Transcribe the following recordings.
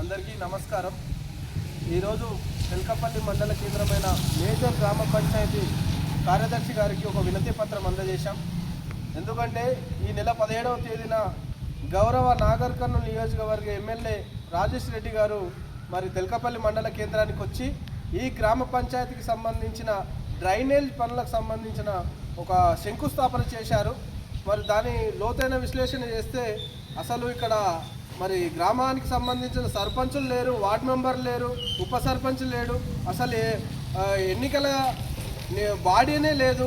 అందరికీ నమస్కారం. ఈరోజు వెల్కపల్లి మండల కేంద్రమైన మేజర్ గ్రామ పంచాయతీ కార్యదర్శి గారికి ఒక వినతి పత్రం అందజేశాం. ఎందుకంటే ఈ నెల పదిహేడవ తేదీన గౌరవ నాగర్ కర్నూలు నియోజకవర్గ ఎమ్మెల్యే రాజేష్ రెడ్డి గారు మరి తెల్కపల్లి మండల కేంద్రానికి వచ్చి ఈ గ్రామ పంచాయతీకి సంబంధించిన డ్రైనేజ్ పనులకు సంబంధించిన ఒక శంకుస్థాపన చేశారు. మరి దాని లోతైన విశ్లేషణ చేస్తే అసలు ఇక్కడ మరి గ్రామానికి సంబంధించిన సర్పంచులు లేరు వార్డు మెంబర్ లేరు ఉప సర్పంచ్ లేడు. అసలు ఎన్నికల బాడీనే లేదు.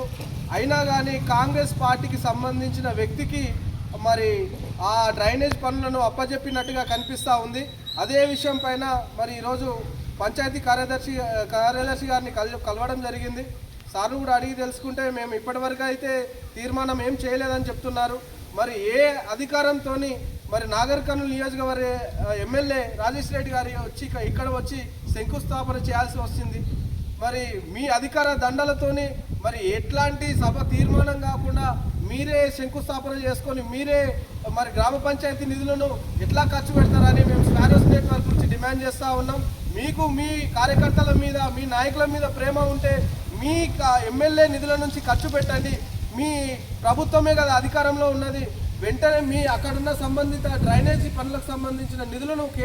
అయినా కానీ కాంగ్రెస్ పార్టీకి సంబంధించిన వ్యక్తికి మరి ఆ డ్రైనేజ్ పనులను అప్పజెప్పినట్టుగా కనిపిస్తూ ఉంది. అదే విషయం పైన మరి ఈరోజు పంచాయతీ కార్యదర్శి కార్యదర్శి గారిని కల్ కలవడం జరిగింది. సార్ కూడా అడిగి తెలుసుకుంటే మేము ఇప్పటివరకు అయితే తీర్మానం ఏం చేయలేదని చెప్తున్నారు. మరి ఏ అధికారంతో మరి నాగర్ కర్నూలు నియోజకవర్గ ఎమ్మెల్యే రాజేష్ రెడ్డి గారి వచ్చి ఇక్కడ వచ్చి శంకుస్థాపన చేయాల్సి వస్తుంది మరి మీ అధికార దండలతోని మరి ఎట్లాంటి సభ తీర్మానం కాకుండా మీరే శంకుస్థాపన చేసుకొని మీరే మరి గ్రామ పంచాయతీ నిధులను ఎట్లా ఖర్చు పెడతారని మేము స్పారోస్ నెట్వర్క్ నుంచి డిమాండ్ చేస్తూ ఉన్నాం. మీకు మీ కార్యకర్తల మీద మీ నాయకుల మీద ప్రేమ ఉంటే మీ క- ఎమ్మెల్యే నిధుల నుంచి ఖర్చు పెట్టండి. మీ ప్రభుత్వమే కదా అధికారంలో ఉన్నది. వెంటనే మీ అక్కడున్న సంబంధిత డ్రైనేజీ పనులకు సంబంధించిన నిధులను